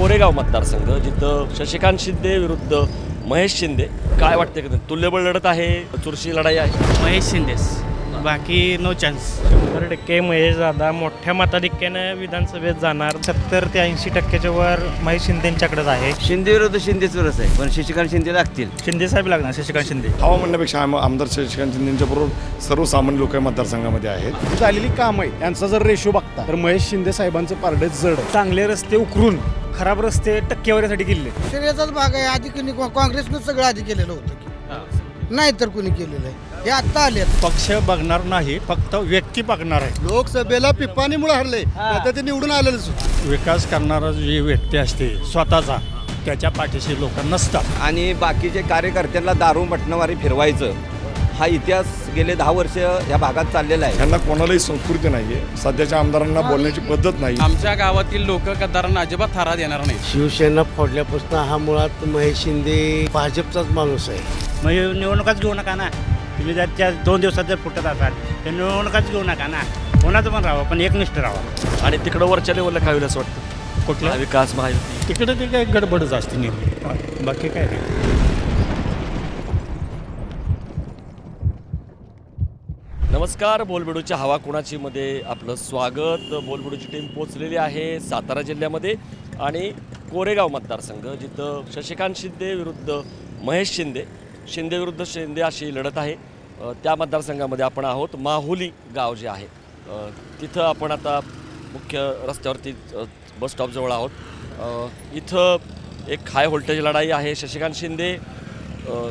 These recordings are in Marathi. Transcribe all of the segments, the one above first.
कोरेगाव मतदारसंघ जिथं शशिकांत शिंदे विरुद्ध महेश शिंदे. काय वाटते का तुल्यबळ लढत आहे? चुरशी लढाई आहे. महेश शिंदेस बाकी नो चान्स शंभर टक्के महेश दादा मोठ्या मताधिक्यानं विधानसभेत जाणार. सत्तर ते ऐंशी टक्क्याच्या वर महेश शिंदेच्याकडेच आहे. शिंदे विरुद्ध शिंदेच रस आहे पण शशिकांत शिंदे लागतील. शिंदे साहेब लागणार शशिकांत शिंदे. हवा म्हणण्यापेक्षा आम- आमदार शशिकांत शिंदेच्या बरोबर सर्वसामान्य लोक मतदारसंघामध्ये आहेत. झालेली काम आहे यांचा जर रेशो बघता तर महेश शिंदे साहेबांचं पारडेच जड आहे. चांगले रस्ते उकरून खराब रस्ते टक्केवारीसाठी गेले शरीराचाच भाग आहे. आधी कुणी काँग्रेसनं सगळं आधी केलेलं होतं की. नाही तर कुणी केलेलं आहे. हे आत्ता आले पक्ष बघणार नाही फक्त व्यक्ती बघणार आहे. लोकसभेला पिप्पानीमुळे हरले आता ते निवडून आलेलंच विकास करणारा जी व्यक्ती असते स्वतःचा त्याच्या पाठीशी लोक नसतात. आणि बाकीचे कार्यकर्त्यांना दारू मटणवारी फिरवायचं. हा इतिहास गेले दहा वर्ष या भागात चाललेला आहे. यांना कोणालाही संस्कृती नाही आहे सध्याच्या आमदारांना बोलण्याची पद्धत नाही. आमच्या गावातील लोक गद्दारांना अजिबात थारा देणार नाही शिवसेना फोडल्यापासून हा मुळात महेश शिंदे भाजपचाच माणूस आहे. मग निवडणुकाच घेऊ नका ना. तुम्ही जर त्या दोन दिवसात जर फुटत असाल तर निवडणुकाच घेऊ नका ना. कोणाचं पण राहावं पण एकनिष्ठ राहावं. आणि तिकडं वरच्या लेवलला काय होईल असं वाटतं? कुठल्या विकास महायुती. तिकडे ते काय गडबडच असते नेहमी बाकी काय नाही. नमस्कार बोलबेडूच्या हवा कुणाचीमध्ये आपलं स्वागत. बोलबेडूची टीम पोचलेली आहे सातारा जिल्ह्यामध्ये आणि कोरेगाव मतदारसंघ जिथं शशिकांत शिंदे विरुद्ध महेश शिंदे शिंदे विरुद्ध शिंदे अशी लढत आहे. त्या मतदारसंघामध्ये आपण आहोत. माहुली गाव जे आहे तिथं आपण आता मुख्य रस्त्यावरती बस स्टॉपजवळ आहोत. इथं एक हाय व्होल्टेज लढाई आहे. शशिकांत शिंदे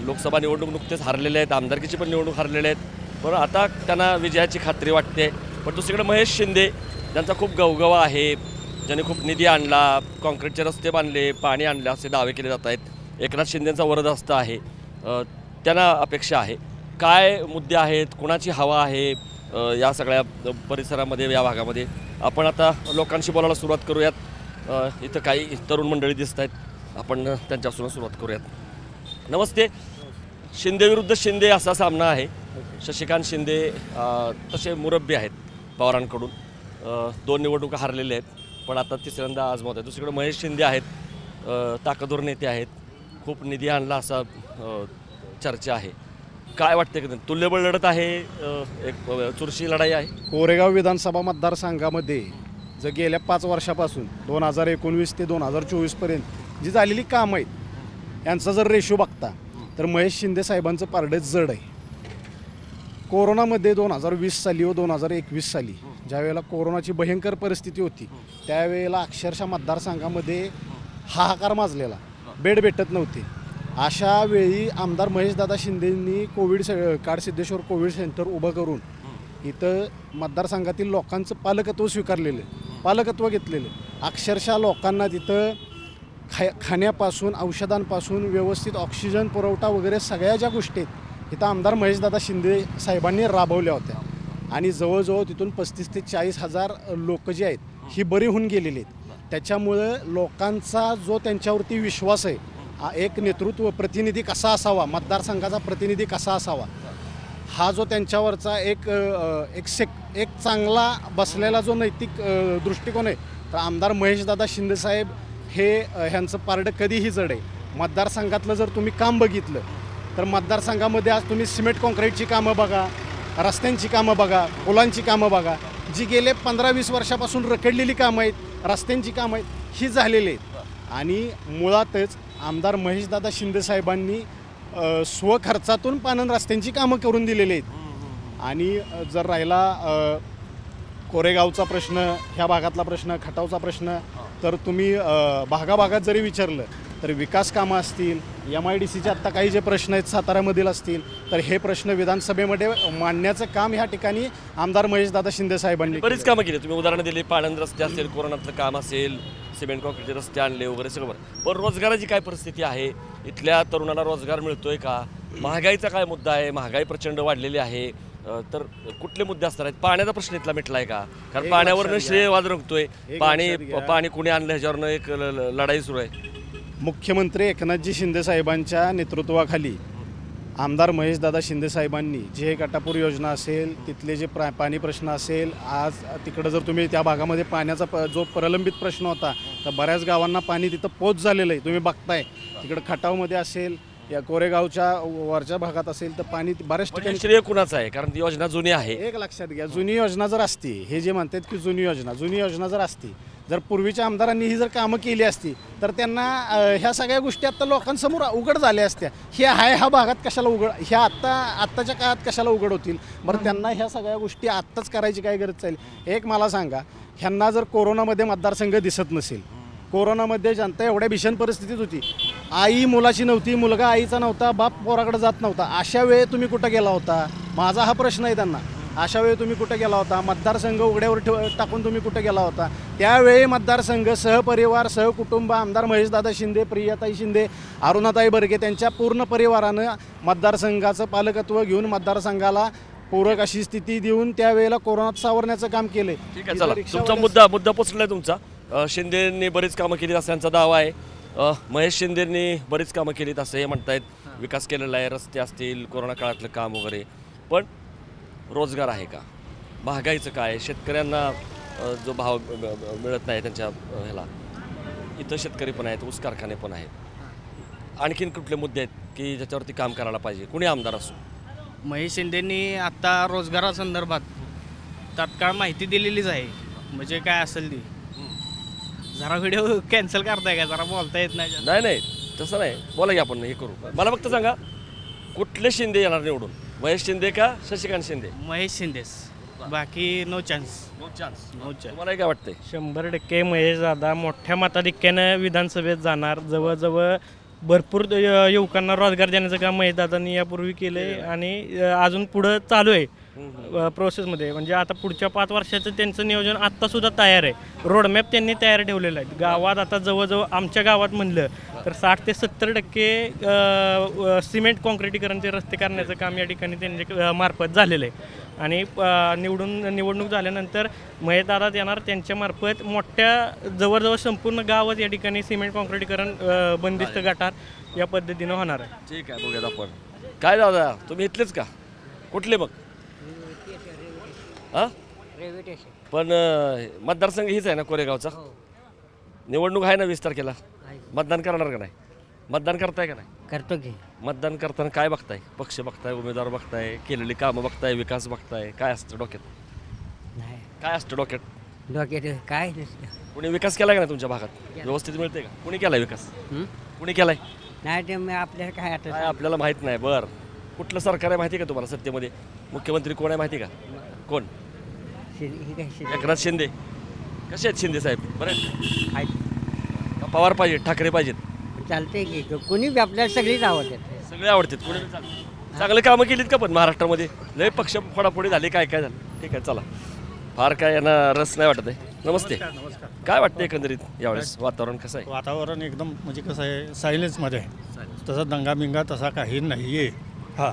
लोकसभा निवडणूक नुकतेच हारलेले आहेत. आमदारकीची पण निवडणूक हारलेले आहेत. पण आता त्यांना विजयाची खात्री वाटते. पण दुसरीकडे महेश शिंदे ज्यांचा खूप गवगवा आहे ज्याने खूप निधी आणला कॉन्क्रीटचे रस्ते बांधले पाणी आणले असे दावे केले जात आहेत. एकनाथ शिंदेचा वरदहस्त आहे. त्यांना अपेक्षा आहे. काय मुद्दे आहेत कुणाची हवा आहे या सगळ्या परिसरामध्ये या भागामध्ये? आपण आता लोकांशी बोलायला सुरुवात करूयात. इथं काही तरुण मंडळी दिसत आहेत. आपण त्यांच्यापासून सुरुवात करूयात. नमस्ते. शिंदे विरुद्ध शिंदे असा सामना आहे. शशिकांत शिंदे तसे मुरब्बी आहेत पवारांकडून. दोन निवडणुका हारलेले आहेत पण आता तिसऱ्यांदा आजमावत आहे. दुसरीकडे महेश शिंदे आहेत ताकदूर नेते आहेत. खूप निधी आणला असा चर्चा आहे. काय वाटते का तुल्यबळ लढत आहे एक चुरशी लढाई आहे. कोरेगाव विधानसभा मतदारसंघामध्ये जर गेल्या पाच वर्षापासून दोन हजार एकोणवीस ते दोन हजार चोवीसपर्यंत जी झालेली कामं आहेत यांचा जर रेशो बघता तर महेश शिंदे साहेबांचं पारडे जड आहे. कोरोनामध्ये दोन हजार वीस साली व दोन हजार एकवीस साली ज्यावेळेला कोरोनाची भयंकर परिस्थिती होती त्यावेळेला अक्षरशः मतदारसंघामध्ये हाहाकार माजलेला. बेड भेटत नव्हते. अशा वेळी आमदार महेशदादा शिंदेंनी कोविड से काडसिद्धेश्वर कोविड सेंटर उभं करून इथं मतदारसंघातील लोकांचं पालकत्व स्वीकारलेलं पालकत्व घेतलेलं. अक्षरशः लोकांना तिथं खा खाण्यापासून औषधांपासून व्यवस्थित ऑक्सिजन पुरवठा वगैरे सगळ्या ज्या गोष्टी आहेत इथं आमदार महेशदादा शिंदे साहेबांनी राबवल्या होत्या. आणि जवळजवळ तिथून पस्तीस ते चाळीस हजार लोक जी आहेत ही बरी होऊन गेलेली आहेत. त्याच्यामुळं लोकांचा जो त्यांच्यावरती विश्वास आहे हा एक नेतृत्व प्रतिनिधी कसा असावा मतदारसंघाचा प्रतिनिधी कसा असावा हा जो त्यांच्यावरचा एक एक सेक एक चांगला बसलेला जो नैतिक दृष्टिकोन आहे तर आमदार महेशदादा शिंदेसाहेब हे ह्यांचं पारडं कधीही जड आहे. मतदारसंघातलं जर तुम्ही काम बघितलं तर मतदारसंघामध्ये आज तुम्ही सिमेंट काँक्रीटची कामं बघा रस्त्यांची कामं बघा पुलांची कामं बघा जी गेले पंधरा वीस वर्षापासून रखडलेली कामं आहेत रस्त्यांची कामं आहेत ही झालेली आहेत. आणि मुळातच आमदार महेशदादा शिंदेसाहेबांनी स्वखर्चातून पानन रस्त्यांची कामं करून दिलेली आहेत. आणि जर राहिला कोरेगावचा प्रश्न ह्या भागातला प्रश्न खटावचा प्रश्न तर तुम्ही भागाभागात जरी विचारलं तर विकास कामं असतील एम आय डी सीचे आत्ता काही जे प्रश्न आहेत साताऱ्यामधील असतील तर हे प्रश्न विधानसभेमध्ये मांडण्याचं काम ह्या ठिकाणी आमदार महेशदादा शिंदे साहेबांनी बरीच. कामं केली. तुम्ही उदाहरणं दिली पाणंद रस्ते असेल कोरोनातलं काम असेल सिमेंट कॉन्क्रीटचे रस्ते आणले वगैरे सगळं बरं. पण रोजगाराची काय परिस्थिती आहे? इथल्या तरुणाला रोजगार मिळतोय का? महागाईचा काय मुद्दा आहे? महागाई प्रचंड वाढलेली आहे. तर कुठले मुद्दे असणार आहेत? पाण्याचा प्रश्न इथला मिटलाय का? कारण पाण्यावरनं लक्षात श्रेय वाद रंगतोय पाणी. पाणी कुणी आणलं ह्याच्यावरनं एक लढाई सुरू आहे. मुख्यमंत्री एकनाथजी शिंदे साहेबांच्या नेतृत्वाखाली आमदार महेशदादा शिंदे साहेबांनी जे गटापूर योजना असेल तिथले जे प्रा पाणी प्रश्न असेल आज तिकडं जर तुम्ही त्या भागामध्ये पाण्याचा प जो प्रलंबित प्रश्न होता तर बऱ्याच गावांना पाणी तिथं पोच झालेलं आहे. तुम्ही बघताय तिकडं खटावमध्ये असेल या कोरेगावच्या वरच्या भागात असेल तर पाणी बऱ्याच ठिकाणी श्रेय कुणाचं आहे? कारण ती योजना जुनी आहे. एक लक्षात घ्या जुनी योजना जर असती हे जे म्हणतात की जुनी योजना जुनी योजना जर असती जर पूर्वीच्या आमदारांनी ही जर कामं केली असती तर त्यांना ह्या सगळ्या गोष्टी आत्ता लोकांसमोर उघड झाल्या असत्या. हे आहे ह्या भागात कशाला उघड ह्या आत्ता आत्ताच्या काळात कशाला उघड होतील? बरं त्यांना ह्या सगळ्या गोष्टी आत्ताच करायची काय गरज चालेल? एक मला सांगा ह्यांना जर कोरोनामध्ये मतदारसंघ दिसत नसेल कोरोनामध्ये जनता एवढ्या भीषण परिस्थितीत होती. आई मुलाची नव्हती मुलगा आईचा नव्हता बाप पोराकडे जात नव्हता. अशा वेळी तुम्ही कुठं गेला होता? माझा हा प्रश्न आहे त्यांना. अशा वेळी तुम्ही कुठं गेला होता? मतदारसंघ उघड्यावर ठेव टाकून तुम्ही कुठं गेला होता? त्यावेळी मतदारसंघ सहपरिवार सहकुटुंब आमदार महेशदादा शिंदे प्रियाताई शिंदे अरुणाताई बर्गे त्यांच्या पूर्ण परिवारानं मतदारसंघाचं पालकत्व घेऊन मतदारसंघाला पूरक अशी स्थिती देऊन त्यावेळेला कोरोनात सावरण्याचं काम केलं. ठीक आहे चला. तुमचा मुद्दा मुद्दा पोचलाय तुमचा. अ, शिंदेंनी बरीच कामं केली असं त्यांचा दावा आहे. अ, महेश शिंदेंनी बरीच कामं केलीत असं हे म्हणतायत. विकास केलेला आहे रस्ते असतील कोरोना काळातलं काम वगैरे. पण रोजगार आहे का? महागाईचं काय? शेतकऱ्यांना जो भाव मिळत नाही त्यांच्या ह्याला. इथं शेतकरी पण आहेत ऊस कारखाने पण आहेत. आणखीन कुठले मुद्दे आहेत की ज्याच्यावरती काम करायला पाहिजे? कुणी आमदार असो? महेश शिंदेंनी आता रोजगारासंदर्भात तात्काळ माहिती दिलेलीच आहे. म्हणजे काय असेल ती? जरा व्हिडिओ कॅन्सल करताय का? जरा बोलता येत नाही. नाही नाही. तसं नाही. बोला की आपण हे करू. मला फक्त सांगा कुठले शिंदे येणार निवडून? महेश शिंदे का शशिकांत शिंदे? महेश शिंदेस बाकी no chance no chance no chance तुम्हाला काय वाटतंय? शंभर टक्के महेश दादा मोठ्या मताधिक्यानं विधानसभेत जाणार. जवळजवळ भरपूर युवकांना रोजगार देण्याचं काम महेश दादांनी यापूर्वी केलं आहे आणि अ, अजून पुढं चालू आहे प्रोसेसमध्ये म्हणजे आता पुढच्या पाच वर्षाचं त्यांचं नियोजन आत्तासुद्धा तयार आहे. रोडमॅप त्यांनी तयार ठेवलेलं आहे. गावात आता जवळजवळ आमच्या गावात म्हणलं तर साठ ते सत्तर टक्के सिमेंट कॉन्क्रिटीकरणचे रस्ते करण्याचं काम या ठिकाणी त्यांच्या मार्फत झालेलं आहे. आणि निवडून निवडणूक झाल्यानंतर महेशदारात येणार त्यांच्या मार्फत मोठ्या जवळजवळ संपूर्ण गावच या ठिकाणी सिमेंट कॉन्क्रिटीकरण बंदिस्त गटार या पद्धतीनं होणार आहे. ठीक आहे बघूयात आपण. काय दादा तुम्ही इथलेच का? कुठले मग? हा? पण मतदारसंघ हीच आहे ना कोरेगावचा? निवडणूक आहे ना वीस तारखेला? मतदान करणार का नाही? मतदान करताय का नाही? करतो की. मतदान करताना काय बघताय? पक्ष बघताय उमेदवार बघताय केलेली कामं बघताय विकास बघताय काय असतं डोक्यात? नाही. काय असतं डोक्यात? डोक्यात काय नसतं. कुणी विकास केला का नाही तुमच्या भागात? व्यवस्थित मिळते का? कुणी केलाय विकास? कुणी केलाय? नाही ते मग आपल्याला काय काय आपल्याला माहीत नाही. बर. कुठलं सरकार आहे माहिती का तुम्हाला सत्तेमध्ये? मुख्यमंत्री कोण आहे माहिती का? कोण? एकनाथ शिंदे. कसे आहेत शिंदे साहेब? बरं. आहेत? पवार पाहिजे ठाकरे पाहिजेत. चालतंय की कोणी बी आपल्याला सगळीच आवडतात सगळे आवडतात. कोणी बी. चांगले कामं केलीत का पण महाराष्ट्रामध्ये? लय पक्ष फोडाफोडी झाली काय काय झालं? ठीक आहे चला. फार काय यांना रस नाही वाटत आहे. नमस्ते. काय वाटतं एकंदरीत यावेळेस वातावरण कसं आहे? वातावरण एकदम म्हणजे कसं आहे सायलेन्समध्ये आहे. तसा दंगाबिंगा तसा काही नाही आहे हां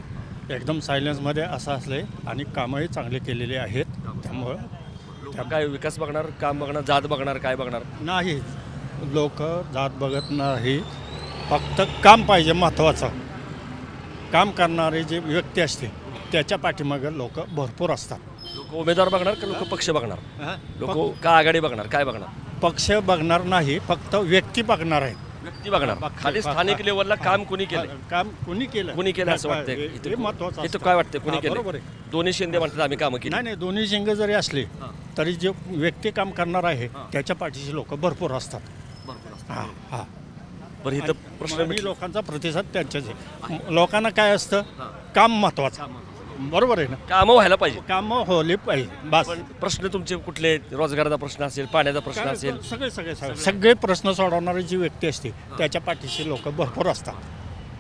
एकदम सायलेन्समध्ये असं असले आणि कामंही चांगले केलेले आहेत. त्यामुळं लोक काय विकास बघणार काम बघणार जात बघणार काय बघणार? नाही. लोक जात बघत नाही. फक्त काम पाहिजे महत्त्वाचं काम करणारे जे व्यक्ती असते त्याच्या पाठीमागे लोक भरपूर असतात. लोक उमेदवार बघणार का लोक पक्ष बघणार? लोक का आघाडी बघणार? काय बघणार? पक्ष बघणार नाही फक्त व्यक्ती बघणार आहेत. व्यक्ती बघणार. बघ- खाली स्थानिक लेवलला काम कुणी केलं काम कुणी केलं? कुणी केलं असं वाटतंय? हे- इथं- हे महत्त्वाचं इथं. काय वाटतंय? कुणी हां, बरोबर केलं आहे. दोन्ही शिंदे म्हणतात आम्ही कामं केली. नाही नाही दोन्ही शिंग जरी असले तरी जे व्यक्ती काम करणार आहे त्याच्या पाठीशी लोक भरपूर असतात. हां हां. बरं इथं प्रश्न लोकांचा प्रतिसाद त्यांच्याच आहे. लोकांना काय असतं? काम महत्वाचं बरोबर आहे ना? कामं व्हायला पाहिजे. कामं होली पाहिजे. बस. पण प्रश्न तुमचे कुठले आहेत? रोजगाराचा प्रश्न असेल पाण्याचा प्रश्न असेल? सगळे सगळे सगळे. सगळे प्रश्न सोडवणारी जी व्यक्ती असते त्याच्या पाठीशी लोक भरपूर असतात.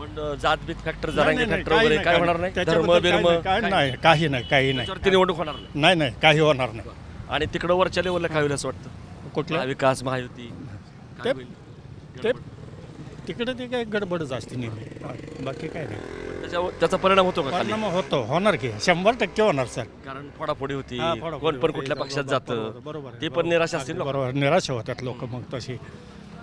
पण अं, जात बीत फॅक्टर जरांगे नाही, नाही, फॅक्टर काही वगैरे काय होणार नाही. धर्म त्याच्याबद्दल काही बिर्म? नाही, काही नाही काही नाही काही नाही. त्याच्यावरती निवडणूक होणार नाही. नाही नाही काही होणार नाही. आणि तिकडं वरच्या लेवलला काय होईल असं वाटतं? कुठल्या विकास महायुती. ते काय? ते तिकडे ते काही गडबडच असते नेहमी. बाकी काय नाही. त्याच्यावर त्याचा परिणाम होतो का खाली? परिणाम होतो. होणार की. शंभर टक्के होणार सर. कारण फोडाफोडी होती. हा, फोडाफोडी कोण पण होते. कुठल्या पक्षात बरोबर, जातं. बरोबर, आहे. ते पण निराश असतील लोक. बरोबर. निराश होतात लोक मग तशी.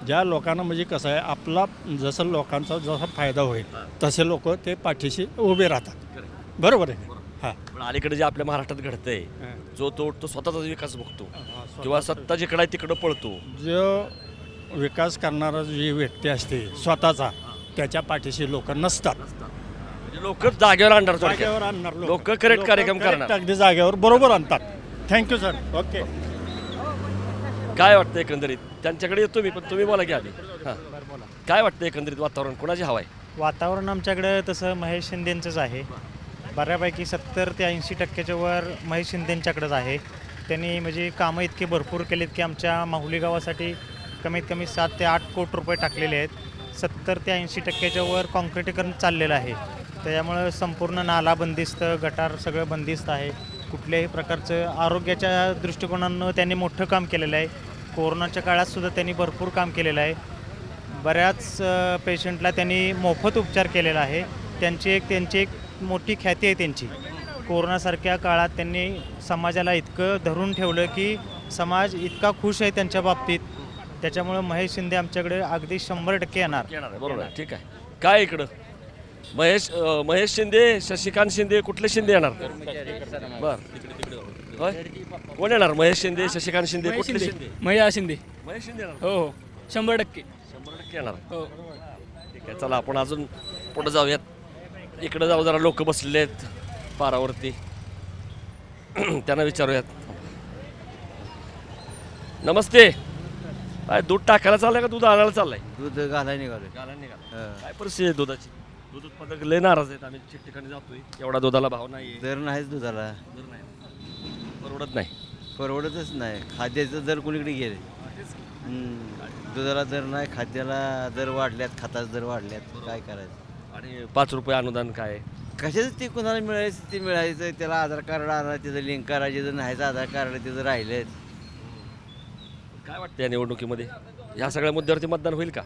ज्या लोकांना म्हणजे कसं आहे आपला जसं लोकांचा जसा फायदा होईल तसे लोक ते पाठीशी उभे राहतात. बरोबर आहे. हां. पण अलीकडे जे आपल्या महाराष्ट्रात घडतंय जो तो तो स्वतःचा विकास बघतो. किंवा सत्ता जिकडे आहे तिकडं पळतो. जो विकास करणारा जी व्यक्ती असते स्वतःचा त्याच्या पाठीशी लोक नसतात. म्हणजे लोक जागेवर आणणार. जागेवर आणणार लोक. correct कार्यक्रम करणार. अगदी जागेवर बरोबर आणतात. थँक्यू सर ओके काय वाटतं एकंदरीत? त्यांच्याकडे येतो मी पण तुम्ही बोला की आधी. हां. काय वाटतं एकंदरीत वातावरण? कोणाची हवा आहे? वातावरण आमच्याकडे तसं महेश शिंदेंचंच आहे. बऱ्यापैकी सत्तर ते ऐंशी टक्क्याच्या वर महेश शिंदेंच्याकडेच आहे. त्यांनी म्हणजे कामं इतके भरपूर केलेत की आमच्या माहुली गावासाठी कमीत कमी सात ते आठ कोटी रुपये टाकलेले आहेत. सत्तर ते ऐंशी टक्क्याच्या वर कॉन्क्रिटीकरण चाललेलं आहे. त्याच्यामुळं संपूर्ण नाला बंदिस्त गटार सगळं बंदिस्त आहे. कुठल्याही प्रकारचं आरोग्याच्या दृष्टिकोनानं त्यांनी मोठं काम केलेलं आहे. कोरोनाच्या काळातसुद्धा त्यांनी भरपूर काम केलेलं आहे. बऱ्याच पेशंटला त्यांनी मोफत उपचार केलेला आहे. त्यांची एक त्यांची एक मोठी ख्याती आहे त्यांची. कोरोनासारख्या काळात त्यांनी समाजाला इतकं धरून ठेवलं की समाज इतका खुश आहे त्यांच्या बाबतीत. त्याच्यामुळं महेश शिंदे आमच्याकडे अगदी शंभर टक्के येणार. येणार आहे. बरोबर आहे. ठीक आहे. काय इकडं? महेश अं, महेश शिंदे शशिकांत शिंदे कुठले शिंदे येणार? बर. होय? कोण येणार? महेश शिंदे शशिकांत शिंदे कुठले शिंदे. मया शिंदे. महेश शिंदे येणार. हो हो. शंभर टक्के. शंभर टक्के येणार. हो. ठीक आहे चला आपण अजून पुढे जाऊयात. इकडे जाऊ जरा लोक बसलेले आहेत पारावरती. त्यांना विचारूयात. नमस्ते. काय दूध टाकायला चाललंय का दूध आणायला चाललंय? दूध घालाय निघालो घालायला निघाला काय परिस्थिती आहे दुधाची? दूध उत्पादक लय नाराज आहेत. आम्ही ठिकठिकाणी जातोय. एवढा दुधाला भाव नाही दर नाहीच दुधाला. दर नाही. परवडत नाही. परवडतच नाही. खाद्याचं दर कुणीकडे गेले. दुधाला दर नाही खाद्याला दर वाढल्यात खताचे दर वाढल्यात. काय करायचं? आणि पाच रुपये अनुदान काय? कशाचं ते कुणाला मिळायचं? ते मिळायचं त्याला आधार कार्ड आणा त्याचं लिंक करायचं जर नाहीचं आधार कार्ड त्याचं राहिलं काय वाटतं या निवडणुकीमध्ये? ह्या सगळ्या मुद्द्यावरती मतदान होईल का?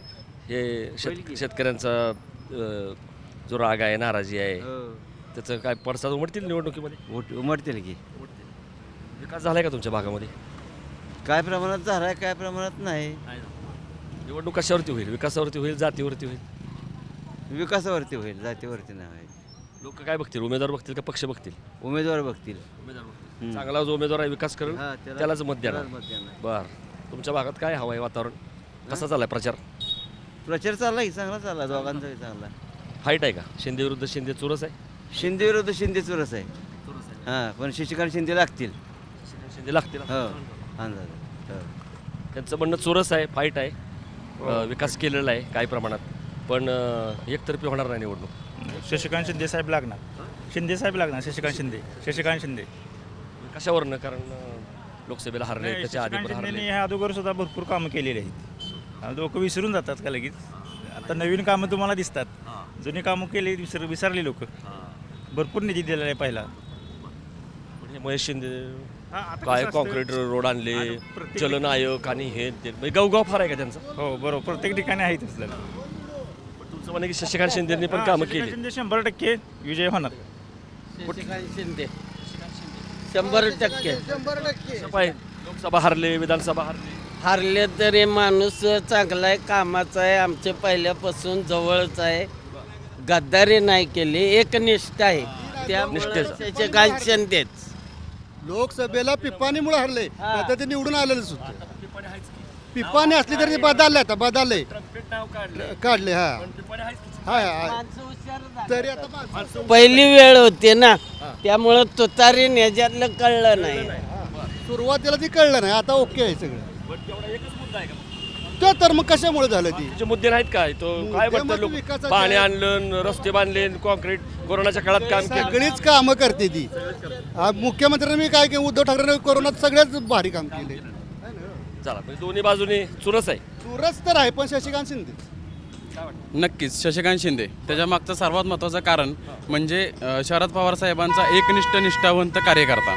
हे शेत शेतकऱ्यांचा अं, जो राग आहे नाराजी आहे त्याचं काय पडसाद उमटतील निवडणुकीमध्ये? उठ उमटतील की. विकास झालाय का तुमच्या भागामध्ये? काय प्रमाणात झालाय काय प्रमाणात नाही. निवडणूक कशावरती होईल? विकासावरती होईल जातीवरती होईल? विकासावरती होईल जातीवरती नाही होईल. लोक काय बघतील? उमेदवार बघतील का पक्ष बघतील? उमेदवार बघतील. चांगला जो उमेदवार आहे विकास करेल हा, त्याला- त्यालाच मत देणार. त्यालाच मत देणार. बर. तुमच्या भागात काय हवं आहे वातावरण? कसा चाललाय प्रचार? प्रचार चालला की चांगला चालला दोघांचाही चांगला. फाईट आहे का? शिंदे विरुद्ध शिंदे चुरस आहे? शिंदे विरुद्ध शिंदे चुरस आहे. हां पण शशिकांत शिंदे लागतील. शिंदे लागतील. हो अंदाज हो. त्यांचं म्हणणं चोरस आहे फाईट आहे अं, विकास केलेला आहे काही प्रमाणात. पण अं, एकतर्फी होणार नाही निवडणूक. शशिकांत शिंदे साहेब लागणार. शिंदे साहेब लागणार शशिकांत शिंदे शशिकांत शिंदे. कशावरनं? कारण अं, लोकसभेला हरले त्याच्या आधी पण हरले ह्या अगोदर सुद्धा भरपूर कामं केलेली आहेत. लोक विसरून जातात का लगेच? आता नवीन कामं तुम्हाला दिसतात. जुनी कामं केली विसर विसरली लोक. भरपूर निधी दिलेला आहे पहिला. महेश शिंदे हा, आता काय कसं असतं? कॉन्क्रीट रोड आणले प्रत्येक चलन आयोग आणि हे ते म्हणजे गावगाव फार आहे का त्यांचं? हो बरोबर. प्रत्येक ठिकाणी आहे तसलं. पण तुमचं म्हणे की शशिकांत शिंदेनी पण कामं केली. शिंदे शंभर टक्के विजय होणार. शिंदे. शंभर टक्के. शंभर टक्के. लोकसभा हरले विधानसभा हरले. हारले तरी माणूस चांगला आहे कामाचा आहे आमचे पहिल्यापासून जवळच आहे. गद्दारी नाही केली एकनिष्ठ आहे. त्यामुळे निष्ठेचा. शशिकांत शिंदेच लोकसभेला पिपाणीमुळे हरले आता ते निवडून आलेलंच होतं पिपाणी असली तरी ते बदलले. आता बदलले काढले. हा. तरी आता माणसं- पहिली वेळ होती ना त्यामुळं तुतारी न्याच्यातलं कळलं नाही. सुरुवातीला ती कळलं नाही आता ओके आहे सगळं. ते तर मग कशामुळे झालं ती? त्याचे मुद्दे नाहीत काय? तो काय मुद्दे म्हणतात मग लोक? विकासाचे पाणी आहेत. आणलं रस्ते बांधले कॉन्क्रीट कोरोनाच्या काळात काम केलं. सगळीच कामं करते ती. आ, मुख्यमंत्र्यांनी मी काय केलं? उद्धव ठाकरेंनी कोरोनात सगळ्याच भारी काम केले. चला म्हणजे दोन्ही बाजूनी चुरस आहे. सुरच तर आहे पण शशिकांत शिंदे. नक्कीच. शशिकांत शिंदे. त्याच्या मागचं सर्वात महत्त्वाचं कारण म्हणजे शरद पवार साहेबांचा एकनिष्ठ निष्ठावंत कार्यकर्ता.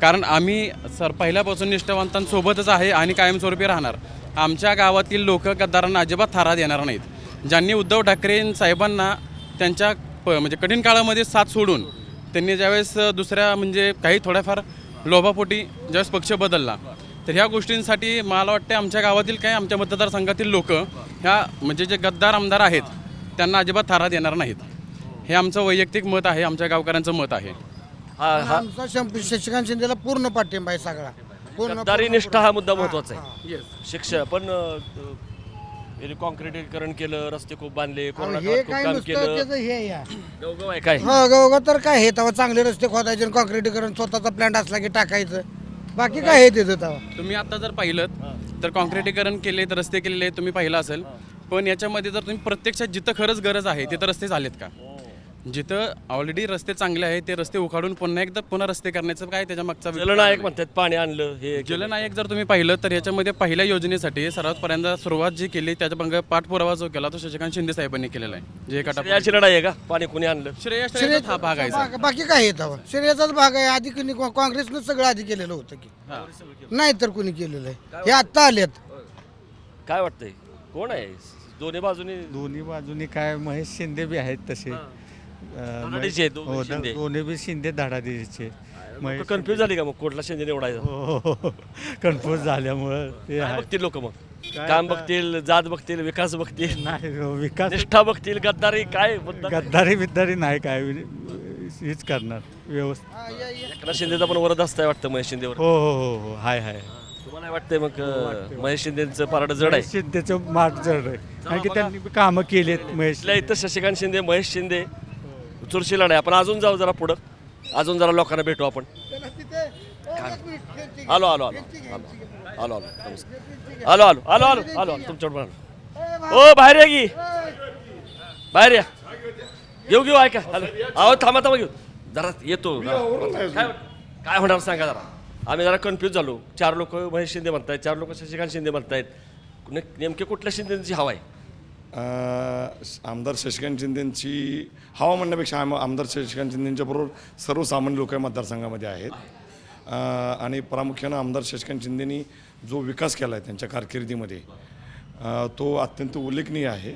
कारण आम्ही सर पहिल्यापासून निष्ठावंतांसोबतच आहे आणि कायमस्वरूपी राहणार. आमच्या गावातील लोक गद्दारांना अजिबात थारा देणार नाहीत. ज्यांनी उद्धव ठाकरे साहेबांना त्यांच्या प म्हणजे कठीण काळामध्ये साथ सोडून त्यांनी ज्यावेळेस दुसऱ्या म्हणजे काही थोड्याफार लोभापोटी ज्यावेळेस पक्ष बदलला तर ह्या गोष्टींसाठी मला वाटते आमच्या गावातील काय आमच्या मतदारसंघातील लोक ह्या म्हणजे जे गद्दार आमदार आहेत त्यांना अजिबात थारा देणार नाहीत. हे आमचं वैयक्तिक मत आहे आमच्या गावकऱ्यांचं मत आहे. हा हा. आमचा शंभू शशिकांत शिंदेला पूर्ण पाठिंबा आहे सगळा. पूर्ण गद्दारी निष्ठा हा मुद्दा महत्त्वाचा आहे. शिक्षण पण कॉन्क्रिटीकरण केलं रस्ते खूप बांधले कोरोना हे काळात खूप काय काम नुसतं केलं. त्याचं हे या. गवगव आहे काय? हो गवगा तर काय हे तेव्हा चांगले रस्ते खोदायचे आणि कॉन्क्रिटीकरण स्वतःचा प्लॅन्ट असला की टाकायचं. बाकी काय हे त्याचं तेव्हा? तुम्ही आता जर पाहिलं तर कॉन्क्रिटीकरण केले तर रस्ते केलेले तुम्ही पाहिलं असेल. पण याच्यामध्ये जर तुम्ही प्रत्यक्षात जिथं खरंच गरज आहे तिथं रस्ते झालेत का? जिथं ऑलरेडी रस्ते चांगले आहेत ते रस्ते उखाडून पुन्हा एकदा पुन्हा रस्ते करण्याचं काय त्याच्या मागचा विचार जलनायक? म्हणतात पाणी आणलं हे. जलनायक जर तुम्ही पाहिलं तर याच्यामध्ये पहिल्या योजनेसाठी सर्वात पर्यंत सुरुवात जी केली त्याच्या मग पाठपुरावा जो केला तो शशिकांत शिंदे साहेबांनी केलेला आहे. जे एका श्रेयाची लढाई आहे का? पाणी कोणी आणलं? श्रेय श्रेयाचा हा भाग आहे सर. बाकी काय हे तेव्हा? श्रेयाचाच भाग आहे आधी कुणी काँग्रेसनं सगळं आधी केलेलं होतं की. नाही तर कुणी केलेलं आहे. हे आत्ता आलेत. काय वाटतंय? कोण आहे? दोन्ही बाजूनी दोन्ही बाजूनी काय महेश शिंदे बी आहेत तसे. धडाडीचे आहेत दोन्ही हो, शिंदे. दोन्ही बी शिंदे महेश कन्फ्युज झाली का मग? कोटला शिंदे निवडायचं. हो कन्फ्यूज झाल्यामुळं ते काय आहे. बघतील लोक मग? काय काम आता- बघतील जात बघतील विकास बघतील. नाही हो, विकास निष्ठा बघतील गद्दारी काय? गद्दारी बिद्दारी नाही काय हीच करणार व्यवस्थित. एकनाथ शिंदेचा पण वरद असतंय वाटतं महेश शिंदेवर. हो हो हो हो हाय हाय. तुम्हाला वाटतंय मग अं, महेश शिंदेचं पारड जड आहे? शिंदेचं माठ जड आहे. कारण की त्यांनी कामं केलेत महेश इथल्या इथं शशिकांत शिंदे महेश शिंदे चुरशी लढाई आपण अजून जाऊ जरा पुढं. अजून जरा लोकांना भेटू आपण. आलो आलो आलो आलो आलो आलो नमस्कार. आलो आलो आलो आलो आलो आलो तुमच्याकडे आलो ओ बाहेर या की. बाहेर या. घेऊ घेऊ ऐका. हॅलो. अहो थांबा थांबा घेऊ. जरा येतो. काय काय होणार सांगा जरा. आम्ही जरा कन्फ्यूज झालो. चार लोक महेश शिंदे म्हणतायत चार लोक शशिकांत शिंदे म्हणतायत. नेमके कुठल्या शिंदेची हवा आहे? आमदार शशिकांत शिंदेंची हवा म्हणण्यापेक्षा आम आमदार शशिकांत शिंदेंच्या बरोबर सर्वसामान्य लोक या मतदारसंघामध्ये आहेत. आणि प्रामुख्यानं आमदार शशिकांत शिंदेनी जो विकास केला आहे त्यांच्या कारकिर्दीमध्ये तो अत्यंत उल्लेखनीय आहे.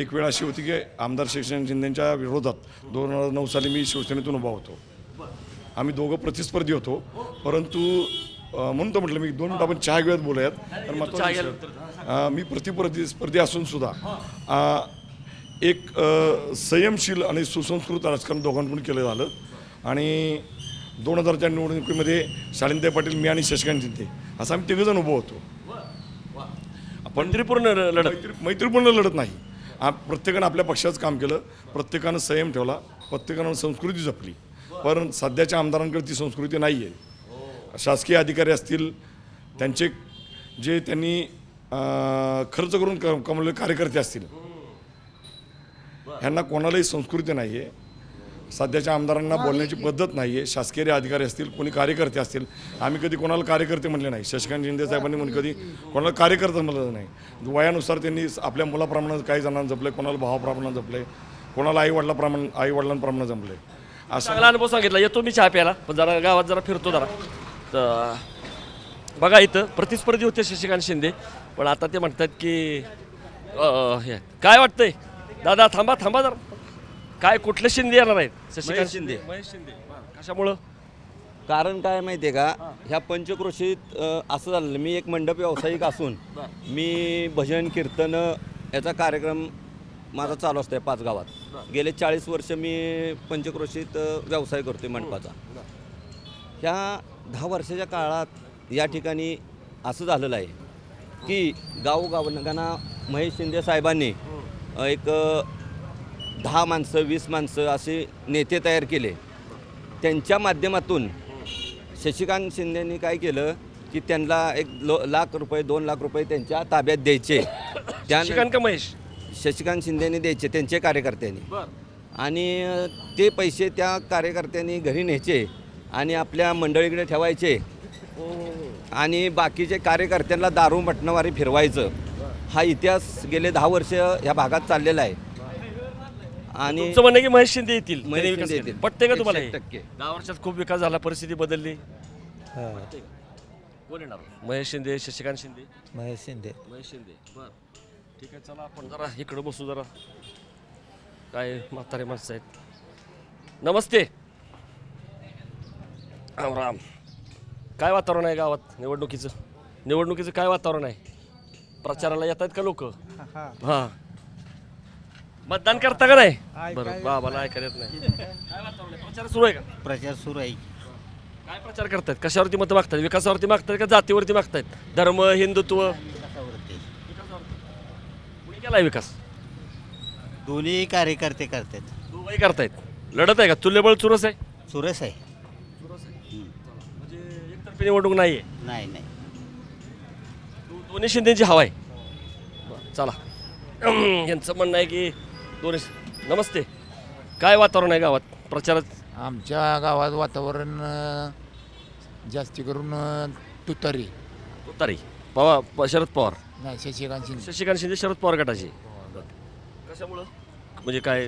एक वेळ अशी होती की आमदार शशिकांत शिंदेंच्या विरोधात दोन हजार नऊ साली मी शिवसेनेतून उभा होतो. आम्ही दोघं प्रतिस्पर्धी होतो परंतु म्हणून तर म्हटलं मी दोन मिनिटं आपण चहा घेऊयात बोलूयात. तर अ, मी प्रतिस्पर्धी असून सुद्धा. एक संयमशील आणि सुसंस्कृत राजकारण दोघांकडून केलं झालं. आणि दोन हजारच्या निवडणुकीमध्ये शालिंताई पाटील मी आणि शशिकांत शिंदे. असं आम्ही तिघजण उभं होतो. पण मैत्रीपूर्ण लढत. मैत्री मैत्रीपूर्ण लढत नाही. प्रत्येकानं आपल्या पक्षाचं काम केलं. प्रत्येकानं संयम ठेवला. प्रत्येकानं संस्कृती जपली. पण सध्याच्या आमदारांकडे ती संस्कृती नाही आहे शासकीय अधिकारी असतील त्यांचे जे त्यांनी खर्च करून क कमवलेले कार्यकर्ते असतील ह्यांना कोणालाही संस्कृती नाही आहे सध्याच्या आमदारांना बोलण्याची पद्धत नाही आहे शासकीय अधिकारी असतील कोणी कार्यकर्ते असतील आम्ही कधी कोणाला कार्यकर्ते म्हणले नाही. शशिकांत शिंदे साहेबांनी म्हणून कधी कोणाला कार्यकर्ता म्हणलं नाही. वयानुसार त्यांनी आपल्या मुलाप्रमाणे काही जणांना जपले कोणाला भावाप्रमाणे जपले कोणाला आई वडिलाप्रमाणे आई वडिलांप्रमाणे जमले असं अनुभव सांगितला. येतो मी चहा प्यायला पण जरा गावात जरा फिरतो जरा. तर बघा इथं प्रतिस्पर्धी होते शशिकांत शिंदे. पण आता ते म्हणतात की हे काय वाटतंय? दादा थांबा थांबा जरा. काय कुठले शिंदे येणार आहेत? शशिकांत महेश शिंदे. महेश शिंदे. बरं. कशामुळं? कारण काय माहिती आहे का ह्या पंचक्रोशीत अ, असं झालं मी एक मंडप व्यावसायिक असून मी भजन कीर्तन याचा कार्यक्रम माझा चालू असतो पाच गावात. गेले चाळीस वर्ष मी पंचक्रोशीत अ, व्यवसाय करतोय मंडपाचा. ह्या दहा वर्षाच्या काळात या ठिकाणी असं झालेलं आहे की गावोगावांना महेश शिंदे साहेबांनी अ, एक दहा माणसं वीस माणसं असे नेते तयार केले. त्यांच्या माध्यमातून शशिकांत शिंदेनी काय केलं की त्यांना एक लो लाख रुपये दोन लाख रुपये त्यांच्या ताब्यात द्यायचे. त्या शशिकांत का महेश? शशिकांत शिंदेने द्यायचे त्यांचे कार्यकर्त्यांनी. आणि ते पैसे त्या कार्यकर्त्यांनी घरी न्यायचे. आणि आपल्या मंडळीकडे ठेवायचे. आणि बाकीचे कार्यकर्त्यांना दारू मटणवारी फिरवायचं. हा इतिहास गेले दहा वर्ष ह्या भागात चाललेला आहे. आणि तुमचं म्हणणं आहे की महेश शिंदे येतील. महेश त्यांनी विकास शिंदे केला. येतील. पटते का तुम्हाला हे? टक्के. दहा वर्षात खूप विकास झाला परिस्थिती बदलली. पटते का? कोण येणार? महेश शिंदे शशिकांत शिंदे? महेश शिंदे. महेश शिंदे. बर. ठीक आहे चला आपण जरा इकडं बसू जरा. काय म्हातारे माणसं आहेत. नमस्ते. राम राम काय वातावरण आहे गावात निवडणुकीचं? निवडणुकीचं काय वातावरण आहे? प्रचाराला येतात का लोक? हा. मतदान करता का नाही? बरं बाबाला ऐकायला येत नाही. काय वातावरण आहे? प्रचार सुरू आहे का? प्रचार सुरू आहे. काय प्रचार करतायत? कशावरती मतं मागतात विकासावरती मागतात का जातीवरती मागतायत? धर्म हिंदुत्व? कुणी केलाय विकास? दोन्ही कार्यकर्ते करतात दोघंही करतायत. लढत आहे का? तुल्यबळ चुरस आहे? सुरेश आहे. एकतर्फी निवडणूक नाही आहे नाही. नाही दोन्ही शिंदेची हवा आहे. बरं, चला. यांचं म्हणणं आहे की दोन्ही नमस्ते. काय वातावरण आहे गावात? प्रचारात? आमच्या गावात वातावरण अ, जास्ती करून अ, तुतारी. तुतारी. पवार प- शरद पवार. नाही शशिकांत शिंदे. शशिकांत शिंदे शरद पवार गटाचे. कशामुळं? म्हणजे काय?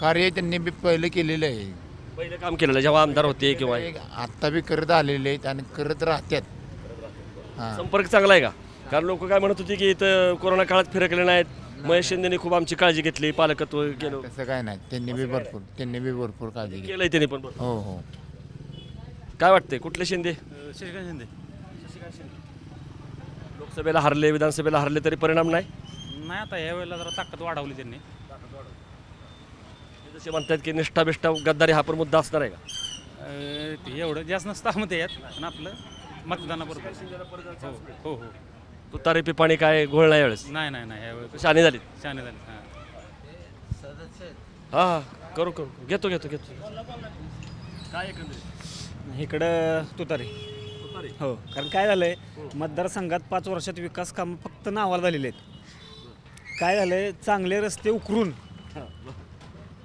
कार्य त्यांनी बी पहिलं केलेलं आहे. पहिलं काम केलेलं आहे, जेव्हा आमदार होते किंवा आत्ता बी करत आलेले आहेत आणि करत राहतात हां. संपर्क चांगला आहे का? कारण लोक काय म्हणत होते की इथं कोरोना काळात फिरकले नाहीत. महेश शिंदेने खूप आमची काळजी घेतली पालकत्व केलं. तसं काय नाही. त्यांनी बी भरपूर त्यांनी बी भरपूर काळजी घेतली. केलंय त्यांनी पण बरं. हो हो. काय वाटतंय? कुठले शिंदे? शशिकांत शिंदे. लोकसभेला हरले विधानसभेला हरले तरी परिणाम नाही? नाही आता या वेळेला जरा ताकद वाढवली त्यांनी. जसे म्हणतात की निष्ठा बिष्ठा गद्दारी हा पण मुद्दा असणार आहे का? ते एवढं जास्त नसतं मध्ये यात पण आपलं मतदानाबरोबर. हो हो हो. तू तारे पिपाणी काय घोळ नाही यावेळेस? नाही नाही नाही यावेळेस शाने झाली. छान झाले हां. हा हा करू करू. घेतो घेतो घेतो. काय एकंदरीत? इकडं तुतारी. हो कारण काय झालंय मतदारसंघात पाच वर्षात विकास कामं फक्त नावाला झालेले आहेत. काय झालंय चांगले रस्ते उकरून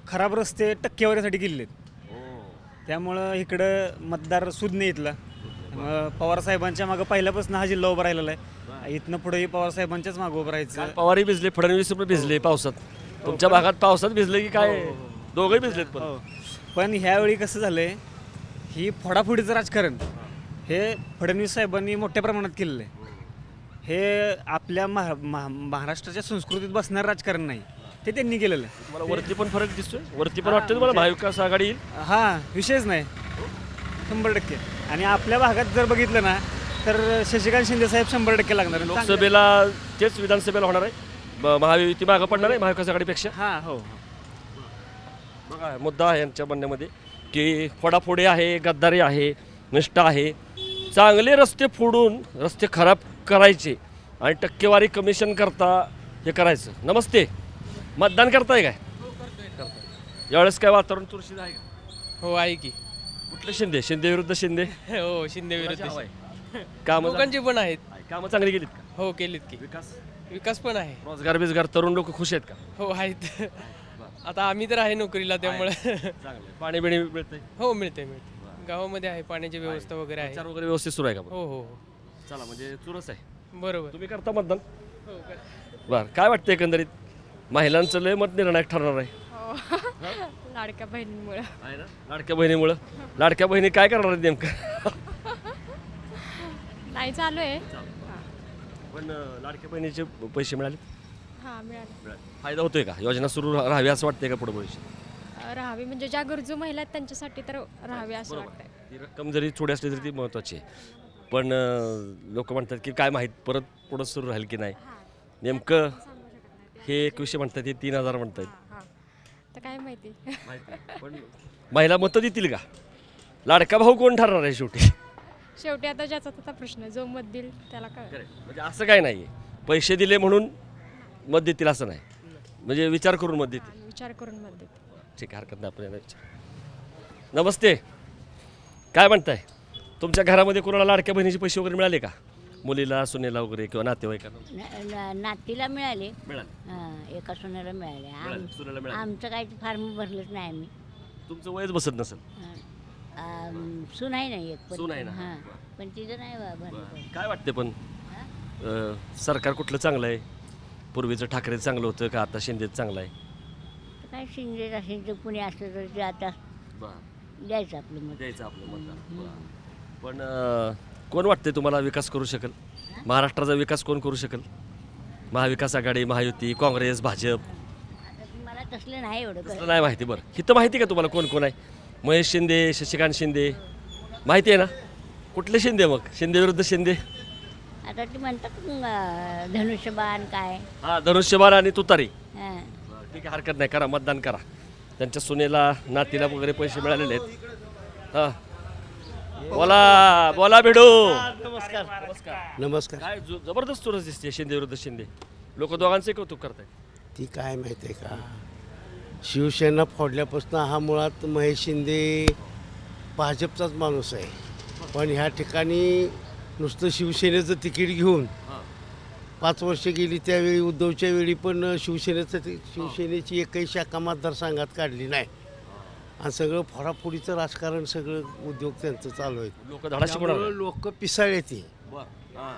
खराब रस्ते टक्केवारीसाठी केलेले आहेत त्यामुळं इकडं मतदार सुद नाही इथला त्यामुळं पवारसाहेबांच्या मागं पहिल्यापासून हा जिल्हा उभा राहिलेला आहे. इथनं पुढेही पवारसाहेबांच्याच मागं उभं राहायचं. पवारही भिजले फडणवीस पण भिजले पावसात. तुमच्या भागात पावसात भिजले की काय? दोघंही भिजलेत पण. हो. पण ह्यावेळी कसं झालंय ही फोडाफोडीचं राजकारण हे फडणवीस साहेबांनी मोठ्या प्रमाणात केलेलं आहे. हे आपल्या महा महा- महाराष्ट्राच्या संस्कृतीत बसणार राजकारण नाही. ते त्यांनी केलेलं. आहे तुम्हाला वरती पण फरक दिसतोय? वरती पण वाटतं तुम्हाला? महाविकास आघाडी येईल? हां विषयच नाही. शंभर टक्के. आणि आपल्या भागात जर बघितलं ना तर शशिकांत शिंदे साहेब शंभर टक्के लागणार. चांगल्या- लोकसभेला तेच विधानसभेला होणार आहे. ब- महायुती मागं पडणार आहे महाविकास आघाडीपेक्षा. हां हो बघा मुद्दा आहे यांच्या म्हणण्यामध्ये की फोडाफोडी आहे गद्दारी आहे निष्ठा आहे. चांगले रस्ते फोडून रस्ते खराब करायचे आणि टक्केवारी कमिशन करता हे करायचं. नमस्ते. मतदान करताय काय? यावेळेस काय वातावरण चुरशीत आहे का? हो आहे की. कुठले शिंदे? शिंदे विरुद्ध शिंदे? हो शिंदे काम लोकांची पण आहेत. कामं चांगली गेलीत का? हो केलीत की. विकास? विकास पण आहे. रोजगार बिजगार तरुण लोक खुश आहेत का? हो आहेत. आता आम्ही तर आहे नोकरीला त्यामुळे. चांगले पाणी बिणी मिळतंय? हो मिळते मिळते गावामध्ये आहे पाण्याची व्यवस्था वगैरे आहे. प्रचार वगैरे व्यवस्थित सुरू आहे का हो हो हो. चला म्हणजे चुरस आहे. बरोबर. तुम्ही करता मतदान? हो कर. बर. काय वाटतं एकंदरीत? महिलांचं लय मत निर्णायक ठरणार आहे. लाडक्या बहिणीमुळं. आहे ना? लाडक्या बहिणीमुळं. लाडक्या बहिणी काय करणार आहेत नेमकं? नाही चालू आहे. पण अं, लाडक्या बहिणीचे पैसे मिळाले? हां मिळालं. फायदा होतोय का? योजना सुरू रा- राहावी असं वाटतंय का पुढे भविष्य अं, राहावी म्हणजे ज्या गरजू महिला आहेत त्यांच्यासाठी तर राहावी असं वाटतंय. ती रक्कम जरी थोडी असली तरी ती महत्त्वाची आहे. पण लोक म्हणतात की काय माहीत परत पुढं सुरू राहील की नाही? नेमकं हे एकवीसशे म्हणतात हे तीन हजार म्हणतात हां तर काय माहिती? महिला मतं देतील का? लाडका भाऊ कोण ठरणार आहे शेवटी? शेवटी आता ज्याचा त्याचा प्रश्न जो मत देईल त्याला कळ म्हणजे असं काय नाही पैसे दिले म्हणून मत देतील असं नाही. म्हणजे विचार करून मत देतील. विचार करून मत देते ठीक आहे हरकत नाही आपण याला विचार. नमस्ते. काय म्हणताय? तुमच्या घरामध्ये कोणाला लाडक्या बहिणीचे पैसे वगैरे मिळाले का? मुलीला सुनेला वगैरे किंवा नातेवाईकांना? नातीला मिळाले. मिळाले. हां एका सोन्याला मिळाले. आम- मिळाले. सुनेला मिळाले. आमचं काही फॉर्म भरलंच नाही आम्ही. तुमचं वयच बसत नसेल. आम, सून आहे नाही एक सून आहे ना? हां. पण तिचं नाही बा भरलं. काय वाटते पण अं, सरकार कुठलं चांगलं आहे? पूर्वीचं ठाकरे चांगलं होतं का आता शिंदेच चांगलं आहे? तर काय शिंदे असेल तर कुणी असलं तर ते आता द्यायचं आपलं मत. द्यायचं आपलं मतदान पण अं, कोण वाटते तुम्हाला विकास करू शकेल? महाराष्ट्राचा विकास कोण करू शकेल? महाविकास आघाडी महायुती काँग्रेस भाजप? मला तसलं नाही एवढं कळत. नाही माहिती बरं. हिथं माहिती का तुम्हाला कोण कोण आहे? महेश शिंदे शशिकांत शिंदे? माहिती आहे ना? कुठले शिंदे मग? शिंदे विरुद्ध शिंदे? आता ते म्हणतात अं, धनुष्यबाण काय? हा धनुष्यबाण आणि तुतारी. हां. ठीक आहे हरकत नाही. करा मतदान करा. त्यांच्या सुनेला नातीला वगैरे पैसे मिळालेले आहेत. हा. बोला बोला भिडू. नमस्कार काय जो- जबरदस्त चुरस दिसते शिंदे विरुद्ध शिंदे. लोक दोघांचे कौतुक करतायत. ती काय माहिती आहे का? शिवसेना फोडल्यापासून हा मुळात महेश शिंदे भाजपचाच माणूस आहे. पण ह्या ठिकाणी नुसतं शिवसेनेचं तिकीट घेऊन पाच वर्ष गेली त्यावेळी उद्धवच्या वेळी पण शिवसेनेचं ते- शिवसेनेची एकही शाखा मतदारसंघात काढली नाही. आणि सगळं फोडाफोडीचं राजकारण सगळं उद्योग त्यांचं चालू आहे. लोक धडा शिकवणार लोक पिसाळे ती.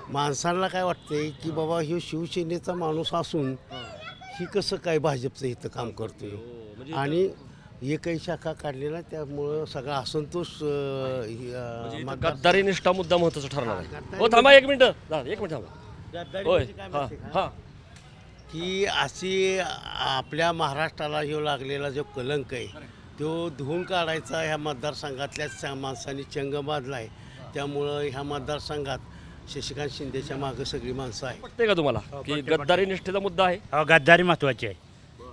माणसांना काय वाटतंय की बाबा ह्यो शिवसेनेचा माणूस असून ही. कसं काय भाजपचं इथं काम करतोय? आणि एकही शाखा काढलेला त्यामुळं सगळा असंतोष ही, म्हणजे गद्दारी निष्ठा मुद्दा महत्त्वाचा ठरणार आहे. हो थांबा एक मिनिट. एक मिनिट थांबा. होय म्हणजे हा का? हा. की अशी आपल्या महाराष्ट्राला ह्यो लागलेला जो कलंक आहे. तो धुवून काढायचा ह्या मतदारसंघातल्याच माणसांनी चंग बांधला आहे. त्यामुळं ह्या मतदारसंघात शशिकांत शिंदेच्या मागं सगळी माणसं आहेत. पटतंय का तुम्हाला? की गद्दारी निष्ठेचा मुद्दा आहे? अहो गद्दारी महत्वाची आहे.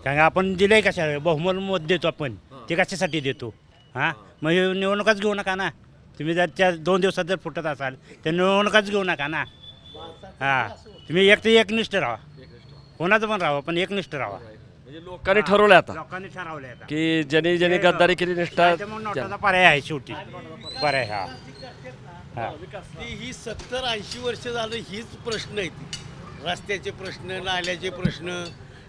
कारण आपण दिलंय कशा बहुमत मत देतो आपण. ते कशासाठी देतो? हां? मग हे निवडणुकाच घेऊ नका ना. तुम्ही जर त्या दोन दिवसात जर फुटत असाल तर निवडणुकाच घेऊ नका ना. हां. तुम्ही एक ते एकनिष्ठ राहा. कोणाचं पण राहा पण एकनिष्ठ राहा म्हणजे लोकांनी ठरवलंय आता. लोकांनी ठरवलंय आता. की ज्यांनी ज्यांनी गद्दारी केली निष्ठा त्याच्यामुळे नोटाचा पर्याय आहे शेवटी. पर्याय हा. हा. ती ही सत्तर ऐंशी वर्ष झालं हीच प्रश्न आहेत. रस्त्याचे प्रश्न नाल्याचे प्रश्न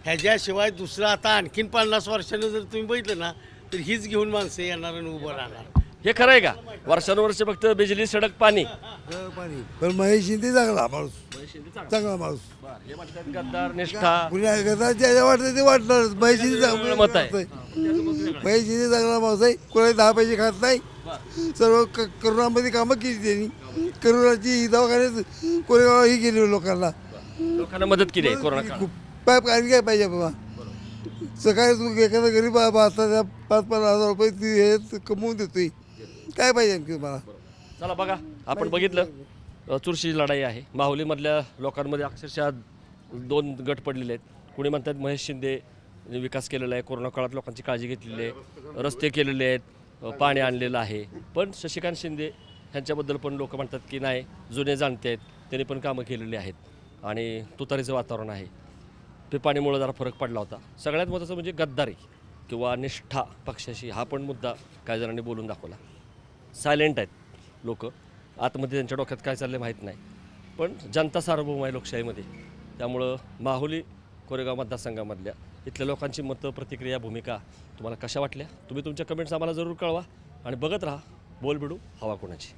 ह्याच्याशिवाय दुसरं आता आणखीन पन्नास वर्षानं जर तुम्ही बघितलं ना तर हीच घेऊन माणसं येणार आणि उभं राहणार. हे खरं आहे का? वर्षानुवर्ष फक्त बिजली सडक पाणी. पाणी. पण महेश शिंदे चांगला माणूस. चांगला. माणूस. हे म्हणतात गद्दार निष्ठा. पुण्या ज्याला वाटतं ते वाटणारच. महेश शिंदे चांगला मत आहे. माणूस आहे. महेश शिंदे चांगला माणूस आहे. कोणाला दहा पैसे खात नाही. सर्व क- करोनामध्ये कामं केली त्यांनी. करोनाची दवाखान्यात कोरेगाव ही केली लोकांना. लोकांना मदत केली आहे कोरोना काळात. पाईप आणि काय पाहिजे बाबा. सकाळी तू एखादा गरीब आता पाच पन्नास हजार रुपये ती हे कमवून देतोय. काय पाहिजे आणखी मला चला बघा. आपण बघितलं अ, चुरशीची लढाई आहे. माहुलीमधल्या लोकांमध्ये अक्षरशः दोन गट पडलेले आहेत. कुणी म्हणतात महेश शिंदे विकास केलेला आहे कोरोना काळात लोकांची काळजी घेतलेली आहे रस्ते केलेले आहेत अ, पाणी आणलेलं आहे. पण शशिकांत शिंदे ह्यांच्याबद्दल पण लोक म्हणतात की नाही जुने जाणते आहेत त्यांनी पण कामं केलेली आहेत. आणि तुतारीचं वातावरण आहे. ते पाणीमुळं जरा फरक पडला होता. सगळ्यात महत्त्वाचं म्हणजे गद्दारी किंवा निष्ठा पक्षाशी हा पण मुद्दा काही जणांनी बोलून दाखवला. सायलेंट आहेत लोक. आतमध्ये त्यांच्या डोक्यात काय चाललं माहीत नाही. पण जनता सार्वभौम आहे लोकशाहीमध्ये. त्यामुळं माहुली कोरेगाव मतदारसंघामधल्या इथल्या लोकांची मतं प्रतिक्रिया भूमिका तुम्हाला कशा वाटल्या? तुम्ही तुमच्या कमेंट्स आम्हाला जरूर कळवा आणि बघत राहा. बोल बिडू हवा कोणाची.